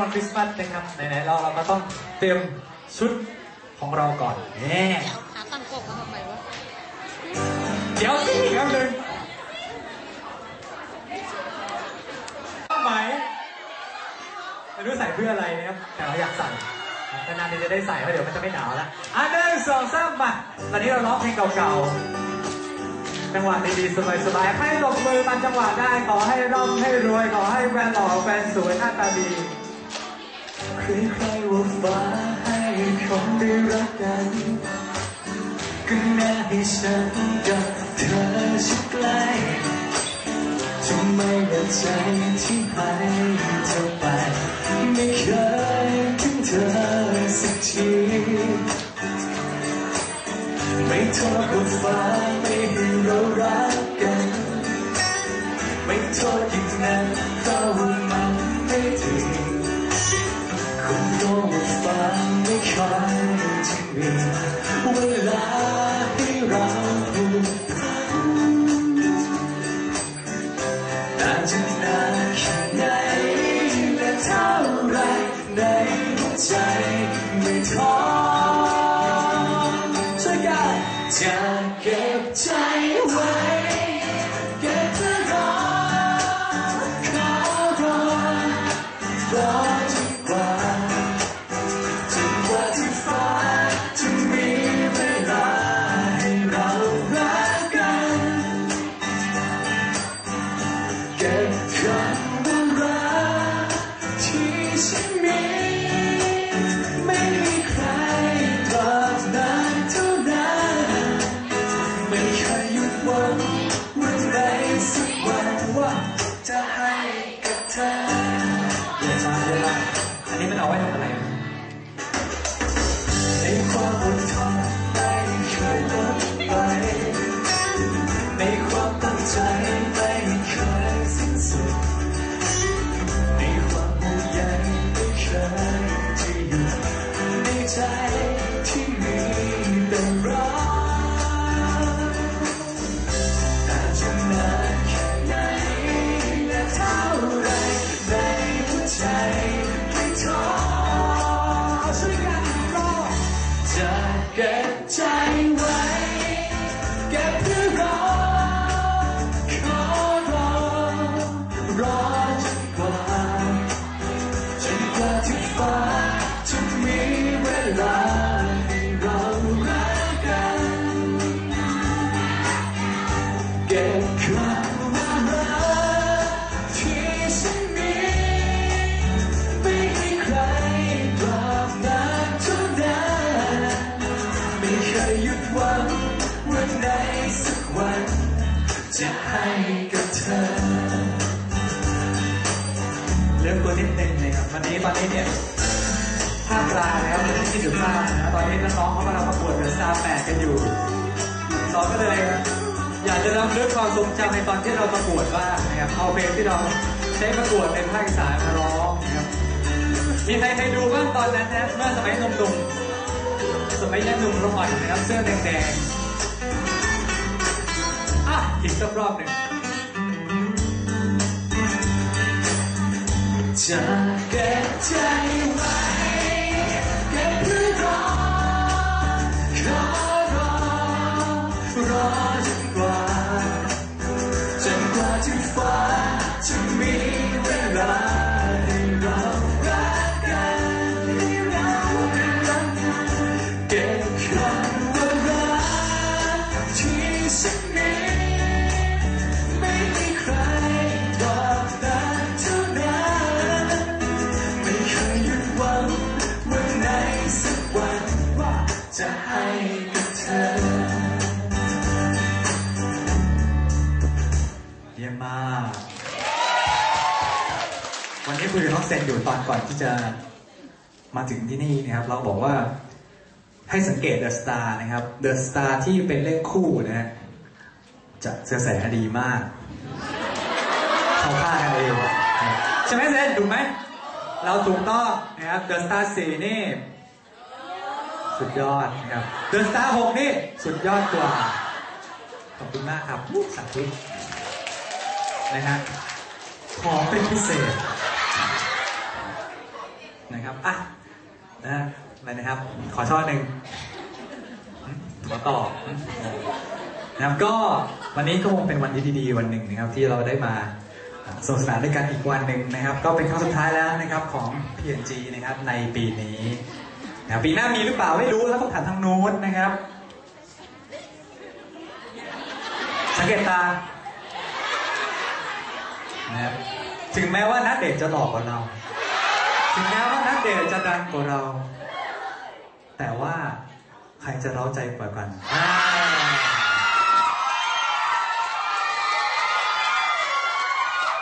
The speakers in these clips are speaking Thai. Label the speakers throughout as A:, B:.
A: วันคริสต์มาสนะครับไหนๆเราเราก็ต้องเตรียมชุดของเราก่อนแน่
B: หาตังกบมาทำไมวะ
A: เดี๋ยวสิอีกแล้วหนึ่งไหมไม่รู้ใส่เพื่ออะไรนะครับแต่เราอยากใส่นานๆจะได้ใส่เพราะเดี๋ยวมันจะไม่หนาวแล้วอะหนึ่งสองสามมาตอนนี้เราร้องเพลงเก่าๆจังหวะดีๆสบายๆให้ตบมือมันจังหวะได้ขอให้ร่ำให้รวยขอให้แฟนหล่อแฟนสวยหน้าตาดี
C: ใครว่าฟ้าให้คนได้รักกันก็น่าให้ฉันกับเธอชิดใกล้จะไม่เดินใจที่ให้เธอไป ไม่เคยถึงเธอสักที ไม่โทษว่าฟ้า ที่ฉัน นะตอนนี้น้อ
A: งๆเขากำลังประกวดเดอะสตาร์แปดกันอยู่สอนก็เลยอยากจะนำเรื่องความทรงจำในตอนที่เราประกวดบ้างนะครับเอาเพลงที่เราใช้ประกวดเป็นภาคอีสานมาร้องนะครับมีใครเคยดูบ้างตอนนั้นนะเมื่อสมัยหนุ่มๆสมัยยังหนุ่มร้อนนะครับเสื้อแดงๆอะอีกสักรอบหนึ่ง
C: จะเก็บใจไว้ วันนี้คุยกับ
A: น้องเซนอยู่ตอนก่อนที่จะมาถึงที่นี่นะครับ เราบอกว่าให้สังเกตเดอะสตาร์นะครับเดอะสตาร์ที่เป็นเลขคู่นะฮะจะกระแสดีมากเขาฆ่ากันเองใช่ไหมเซนถูกไหม เราถูกต้องนะครับเดอะสตาร์สี่นี่ สุดยอดนะครับเดอะสตาร์หกนี่ สุดยอดกว่า ขอบคุณมากครับสาธุนะฮะขอเป็นพิเศษ นะครับอะนะอะไรนะครับ ขอช่อหนึ่งขอต่อนะครับก็วันนี้ก็คงเป็นวันที่ดีๆวันหนึ่งนะครับ ที่เราได้มาสนุกสนานด้วยกันอีกวันหนึ่งนะครับ ก็เป็นครั้งสุดท้ายแล้วนะครับของ PNG นะครับในปีนี้นะปีหน้ามีหรือเปล่าไม่รู้แล้วต้องถามทางนู้นนะครับ สังเกตตานะครับถึงแม้ว่านัดเดทจะหลอกกว่าเรา ถึงแม้ว่านัดเดทจะดังกว่าเรา แต่ว่าใครจะเร้าใจกว่ากันอ่า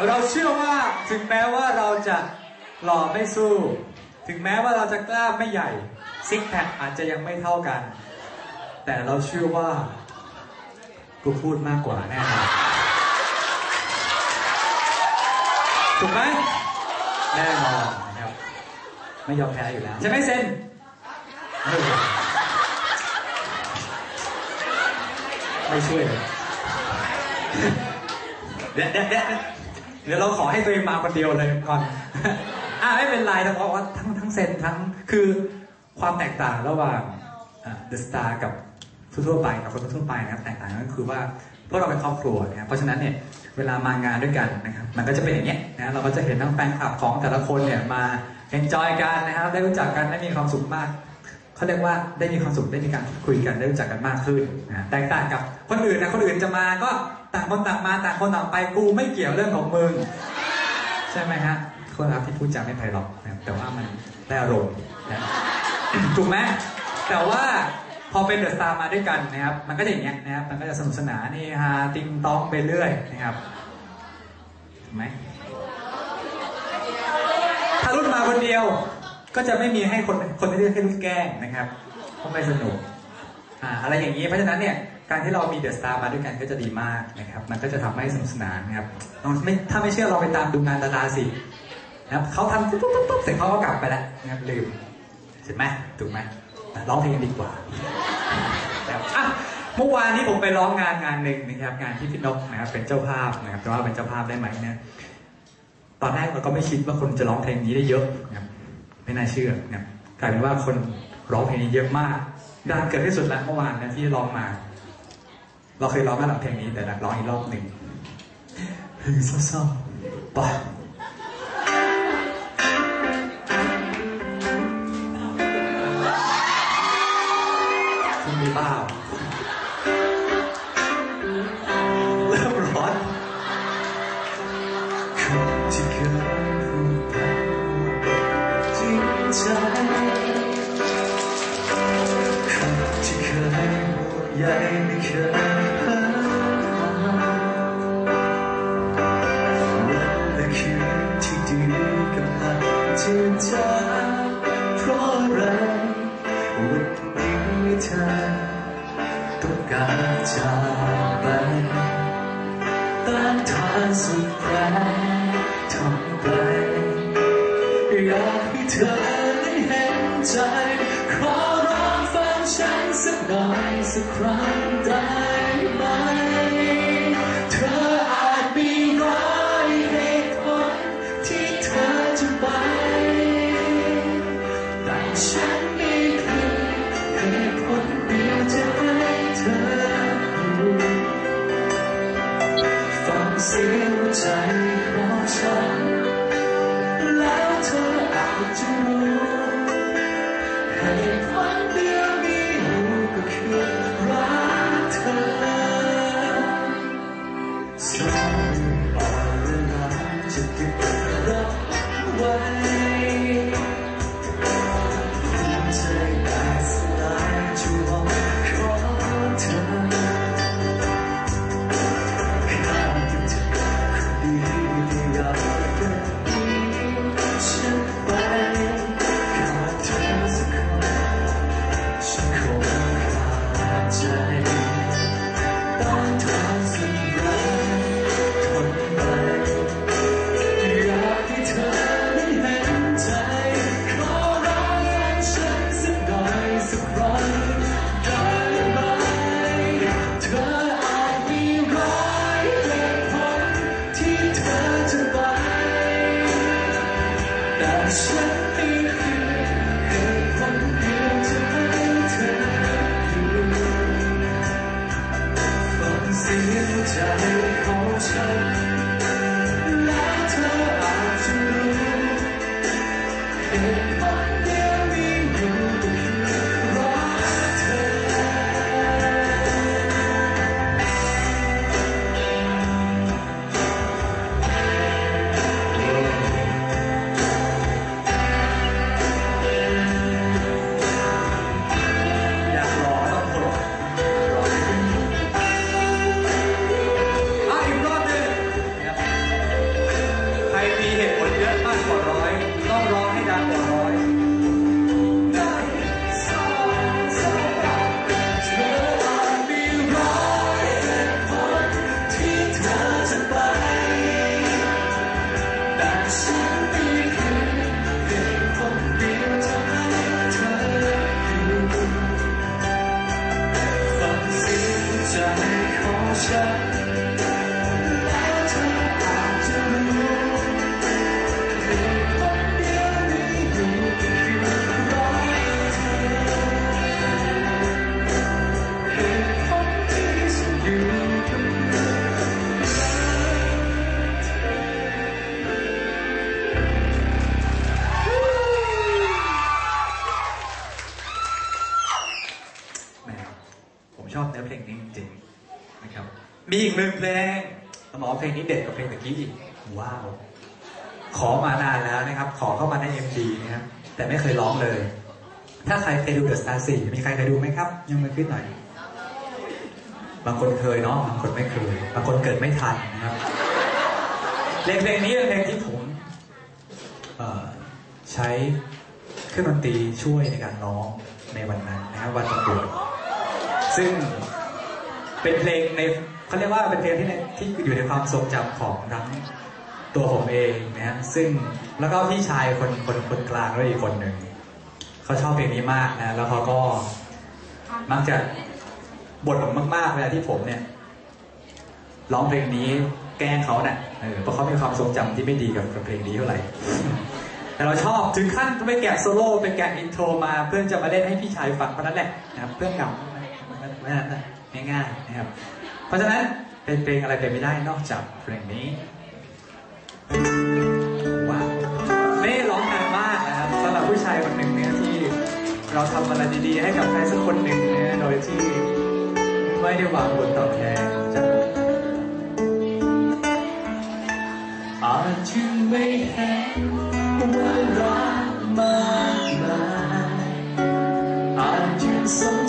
A: เราเชื่อว่าถึงแม้ว่าเราจะหล่อไม่สู้ ถึงแม้ว่าเราจะกล้ามไม่ใหญ่ซิกแพคอาจจะยังไม่เท่ากัน แต่เราเชื่อว่ากูพูดมากกว่าแน่นอนถูกไหมแน่นอนนะครับ ไม่ยอมแพ้อยู่แล้ว ใช่ไหมเซนเออไม่ช่วยเลยเดี๋ยวเดี๋ยวเดี๋ยวเดี๋ยวเราขอให้ตัวเองมาคนเดียวเลยก่อนอ่าไม่เป็นไรนะเพราะว่าทั้งทั้งเซนทั้งคือความแตกต่างระหว่างเดอะสตาร์กับทั่วๆไปกับคนทั่วๆไปนะครับแตกต่างกันก็คือว่าพวกเราเป็นครอบครัวนะครับเพราะฉะนั้นเนี่ยเวลามางานด้วยกันนะครับมันก็จะเป็นอย่างเงี้ยนะเราก็จะเห็นทั้งแฟนคลับของแต่ละคนเนี่ยมา เอนจอยกันนะครับ ได้รู้จักกันได้มีความสุขมากเขาเรียกว่าได้มีความสุขได้มีการคุยกันได้รู้จักกันมากขึ้นนะแตกต่างกับคนอื่นนะคนอื่นจะมาก็ต่างคนต่างมาต่างคนต่างไปกูไม่เกี่ยวเรื่องของมึงใช่ไหมฮะคนรับที่พูดจาไม่ไพเราะนะแต่ว่ามันได้อารมณ์นะถูกไหมแต่ว่าพอเป็นเดอะสตาร์มาด้วยกันนะครับมันก็จะอย่างเงี้ยนะครับมันก็จะสนุกสนานนี่ฮาติงต้องไปเรื่อยนะครับถูกไหม คนเดียวก็จะไม่มีให้คนคนที่เลือกให้รุ่นแกล้งนะครับเพราะไม่สนุกอ่าอะไรอย่างนี้เพราะฉะนั้นเนี่ยการที่เรามีเดอะสตาร์มาด้วยกันก็จะดีมากนะครับ มันก็จะทำให้สนุกสนานนะครับลองไม่ถ้าไม่เชื่อเราไปตามดูงานดาราสินะครับเขาทำปุ๊บปุ๊บปุ๊บปุ๊บเสร็จเขาก็กลับไปแล้วนะครับลืมเห็นไหมถูกไหมร้องเพลงดีกว่าแต่อะเมื่อวานนี้ผมไปร้องงานงานหนึ่งนะครับ งานที่พี่นกนะครับเป็นเจ้าภาพนะครับแต่ว่าเป็นเจ้าภาพได้ไหมเนี่ย ตอนแรกเราก็ไม่คิดว่าคนจะร้องเพลงนี้ได้เยอะนะไม่น่าเชื่อนะกลายเป็นว่าคนร้องเพลงนี้เยอะมากดังเกิดที่สุดแล้วเมื่อวานนะที่ร้องมา เราเคยร้องกันหลังเพลงนี้แต่นักร้องอีกรอบหนึ่งเพลงเศร้าๆไปคุณมีบ้า อี
C: กหนึ่งเพลงต้อง
A: เพลงนี้เด็ดกว่าเพลงตะกี้อีกว้าว ขอมานานแล้วนะครับ ขอเข้ามาใน MD นะครับแต่ไม่เคยร้องเลย ถ้าใครเคยดู The Star 4มีใครเคยดูไหมครับ ยังมือขึ้นหน่อย บางคนเคยเนาะบางคนไม่เคย บางคนเกิดไม่ทันนะครับเพลงเพลงนี้เป็นเพลงที่ผมใช้เครื่องดนตรีช่วยในการร้องในวันนั้นนะครับวันประกวดซึ่งเป็นเพลงใน เขาเรียกว่าเป็นเพลงที่ที่อยู่ในความทรงจำของทั้งตัวผมเองนะฮะซึ่งแล้วก็พี่ชายคนคนคนกลางด้วยอีกคนหนึ่งเขาชอบเพลงนี้มากนะแล้วเขาก็มักจะบ่นผมมากๆเวลาที่ผมเนี่ยร้องเพลงนี้แกล้งเขาเนี่ยเพราะเขามีความทรงจำที่ไม่ดีกับเพลงนี้เท่าไหร่ แต่เราชอบถึงขั้นไปแกะโซโล่ไปแกะอินโทรมาเพื่อจะมาเล่นให้พี่ชายฟังเพราะนั้นแหละนะครับเพื่อนเก่าไม่นั้นนะง่ายๆนะครับ เพราะฉะนั้นเป็นเพลงอะไรไปไม่ได้นอกจากเพลงนี้ว้าวไม่ร้องนานมากนะครับสำหรับผู้ชายคนหนึ่งเนี่ยที่เราทำอะไรดีๆให้กับใครสักคนหนึ่งเนี่ยโดยที่ไม่ได้หวังผลตอบแทนจาก
C: อาจจึงไม่เห็นว่ารักมากมายอาจยังสง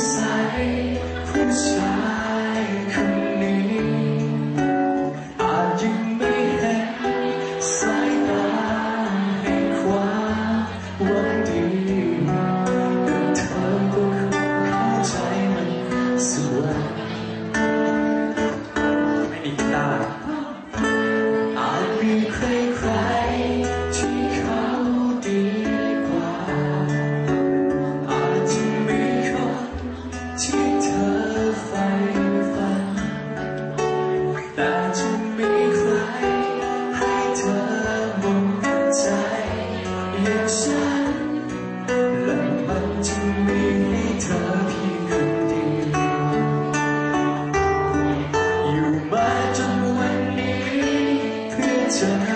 A: tonight.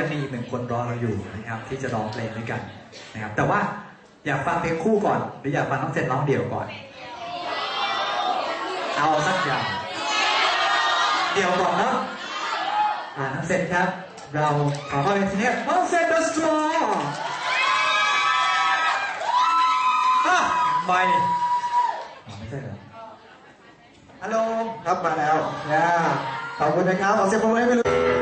A: ะเพราะว่าจะมีอีกหนึ่งคนรอเราอยู่นะครับ ที่จะร้องเพลงด้วยกันนะครับ แต่ว่าอยากฟังเพลงคู่ก่อน หรืออยากฟังน้องเซนร้องเดี่ยวก่อน เอาสักอย่างเดี่ยวก่อนเนาะอ่าน้องเซนครับ เราขอเข้าไปทีนี้น้องเซนเดอะสตรองอะไม่ไม่ใช่เหรอ
C: ฮัลโหลครับมาแล้วนะขอบคุณนะครับขอเสียงปรบมือให้ไม่รู้เป็น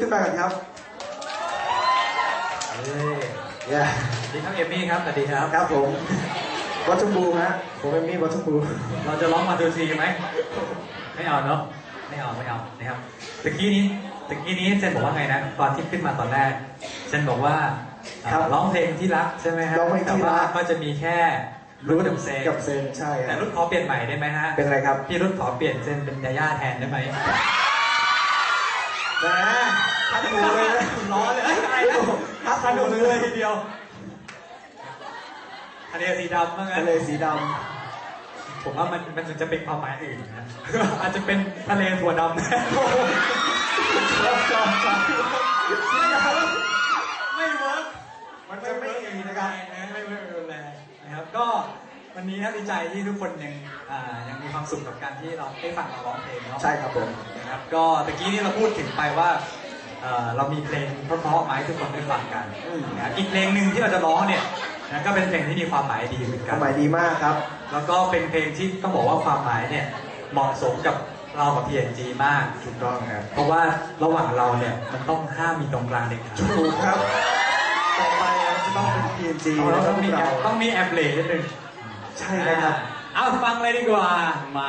C: ขึ้นมากันครับ
A: เอ้ย
C: เย้
A: สวัสดีครับเอมมี่ครับสวัสดีครับ
C: ครับผมวัตถุบูฮะผมเอมมี่วัตถุบู
A: เราจะร้องมาดูทีไหมไม่เอาเนาะไม่เอาไม่เอานะครับตะกี้นี้ตะกี้นี้เซนบอกว่าไงนะตอนที่ขึ้นมาตอนแรกเซนบอกว่าอ่าร้องเพลงที่รักใช่ไหมฮะแต่ว่าก็จะมีแค่รุ่นกับเซน
D: กับเซนใช่
A: แต่
D: ฮะ
A: รุ่นขอเปลี่ยนใหม่ได้ไหมฮะ
D: เป็นอะไรครับ
A: พี่รุ่นขอเปลี่ยนเซนเป็นยาย่าแทนได้ไหม
D: แหมทัดหูเลยนะ
A: ร้อนเลยเอ้ยอะไรนะ
D: ทัด
A: ทัน
D: หู
A: ดู
D: เล
A: เลยยทีเดียวทะเลสีดำว่างั้น
D: ทะเลสีด
A: ผมว่ามันมันจะเป็นความหมายอื่นนะ อาจจะเป็นทะเลถั่วดำแทนไม่เวิร์กำ
D: มันจะไม่ดีนะครับ
A: ไม่ไม่รุนแรงนะครับก็ วันนี้นะดีใจที่ทุกคนยังอ่ายังมีความสุขกับการที่เราได้ฟังเราร้องเพลงเนาะ
D: ใช่ครับผม
A: นะครับก็ตะกี้นี่เราพูดถึงไปว่าเอ่อเรามีเพลงเพราะๆไหมาให้ทุกคนได้ฟังกันนะครับอีกเพลงหนึ่งที่เราจะร้องเนี่ยนะก็เป็นเพลงที่มีความหมายดีเหมือนกั
D: คนวามหมายดีมากครับ
A: แล้วก็เป็นเพลงที่ต้องบอกว่าความหมายเนี่ยเหมาะสมกับเรากับ PNG มาก
D: ถูกต้องครับ
A: เพราะว่าระหว่างเราเนี่ยมันต้องห้ามมีตรงกลางเด็กขาด
D: ถูกครับ ต่อไปเราจะต้องเป็น PNG
A: เรา
D: แล้วก็
A: ต้อง
D: พว
A: มี
D: กเรา
A: ต้องมีแอปเลนิดนึง
D: ใช่เลยครับ
A: เอาฟังเลยดีกว่า มา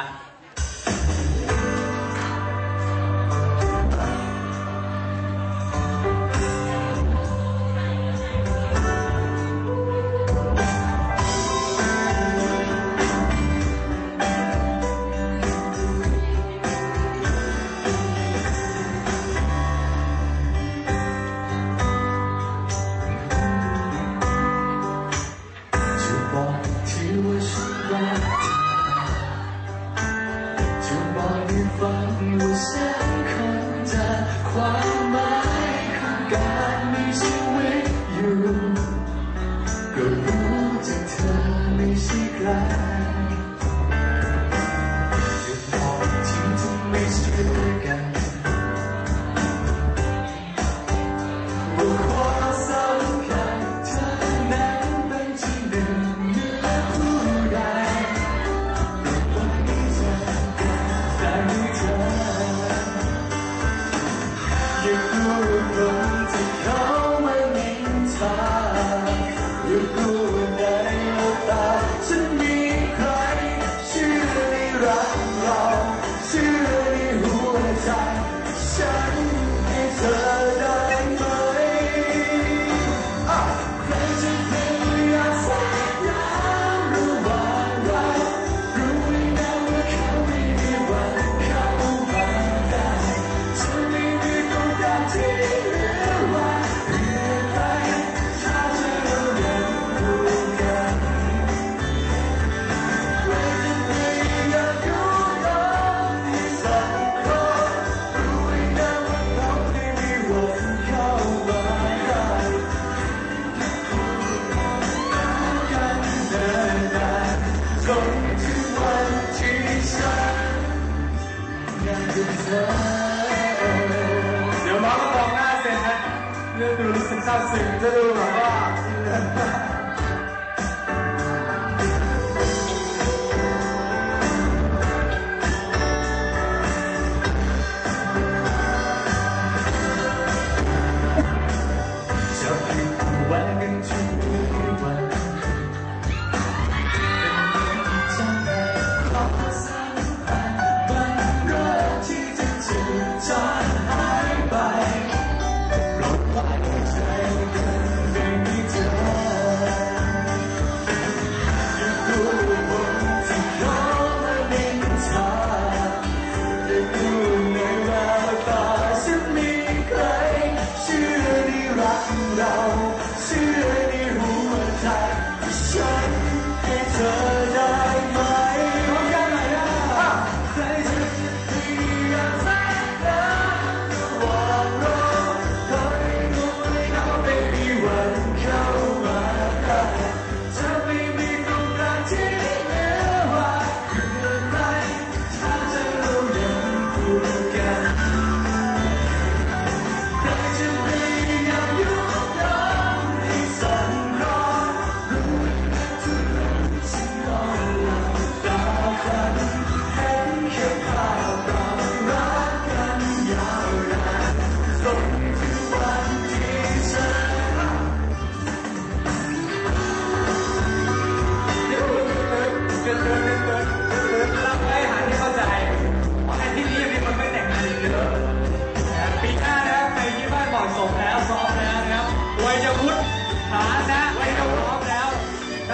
C: รื่องดูรู้สึก ฉันให้
A: เธ
C: อได้ไหม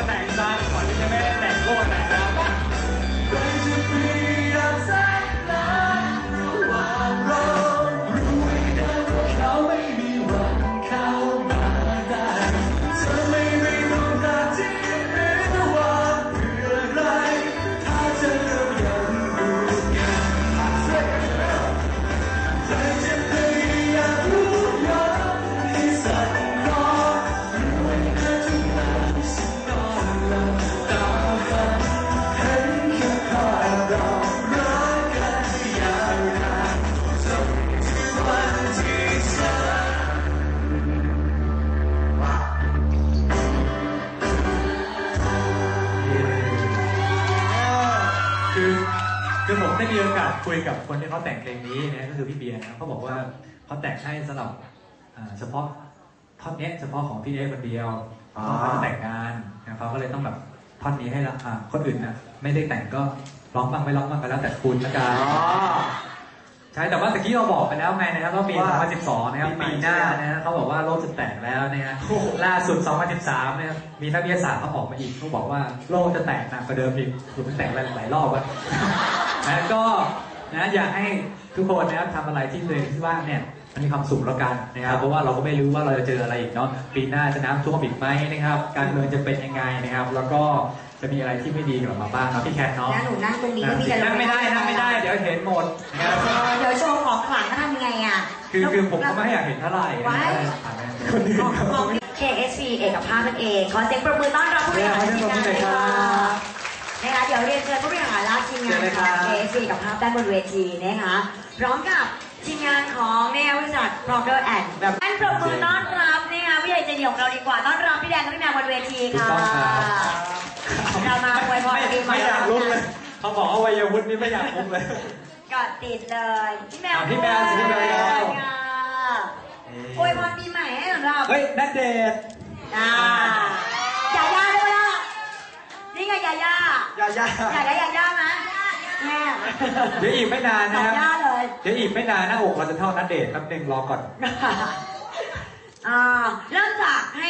A: แต่งซะก่อนที่จะไม่ได้แต่งโลดแต่ ได้มีโอกาสคุยกับคนที่เขาแต่งเพลงนี้นะก็คือพี่เบียร์นะเขาบอกว่าเขาแต่งให้สำหรับอ่าเฉพาะท่อนเนี้ยเฉพาะของพี่เอคนเดียว
D: อ๋อ
A: เพราะเขาจะแต่งงานนะเขาก็เลยต้องแบบท่อนนี้ให้ละอ่าคนอื่นนะไม่ได้แต่งก็ร้องบ้างไม่ร้องบ้างก็แล้วแต่คุณละกัน
D: อ๋อ
A: ใช่แต่ว่าตะกี้เราบอกไปแล้วไงนะครับว่าปี
D: ว่า
A: 2012 นะครับ
D: ปีใหม่
A: ปีหน้า
D: ใช่ไหม
A: นะฮะเขาบอกว่าโลกจะแตกแล้วนะฮะ
D: โอ้โห
A: ล่าสุด 2013นะครับมีนักวิทยาศาสตร์เขาออกมาอีกเขาบอกว่าโลกจะแตกหนักกว่าเดิมอีกคือมันแตกหลายๆรอบวะ นะก็นะอยากให้ทุกคนนะครับทำอะไรที่ตัวเองคิดว่าเนี่ยมันมีความสุขแล้วกันนะครับเพราะว่าเราก็ไม่รู้ว่าเราจะเจออะไรอีกเนาะปีหน้าจะน้ำท่วมอีกไหมนะครับ การเมืองจะเป็นยังไงนะครับ แล้วก็จะมีอะไรที่ไม่ดีกลับมาบ้างเนาะพี่แคทเนาะ
E: นะหนูนั่งตรงนี้ไม่มีจะล
A: นั่งไม่ได้นั่งไม่ได้เดี๋ยวเห็นหมดนะครับ
E: เดี๋ยวโชว์ของขลังก็ทำไงอะ
A: คือคือผมก็ไม่อยากเห็นเท่าไหร่
E: ไว้
A: คนอื่น
E: ของ
A: เขา
E: ของ KSP เอกภาพนั่นเองขอเสียงปรบมือต้อนรับผู้บริหารทีมงานเลยค่ะ นะคะเดี๋ยวเรียนเชิญผู้บริหารและทีมงานของ KSP เอกภาพด้านบนเวทีนะคะพร้อมกับทีมงานของเนี่ยบริษัท Procter and แบบอันปรบมือต้อนรับนะคะวิทยาใจเดียวของเราดีกว่าต้อนรับพี่แดงกับพี่แมวบนเวที
A: ถูก
E: ค่ะ
A: ต้องครับ
E: เรามาอวยพรปีใหม่
A: ไม่อยากลุกเลยเขาบอกว่าวัยวุฒินี่ไม่อยากลุกเลย
E: กอดติดเลยพี่แมว
A: อะพี่แมวสิพี่แมว
E: ด้วยค่ะอวยพรปีใหม่ให้สำหรับ
A: เฮ้ยนัดเดท
E: อ่ายาย่าด้วยล่ะ นี่ไงยาย่ายา
D: ย่า
E: อยากได้ยาย่าไหมแม่
A: เดี๋ยวอีกไม่นาน
E: สอ
A: นะ
E: ง
A: ครับ
E: ย่าเลย
A: เดี๋ยวอีกไม่นานหน้าอกเราจะเท่านัดเดทแป๊บนึงรอก่อน
E: อ่าเริ่มจากให้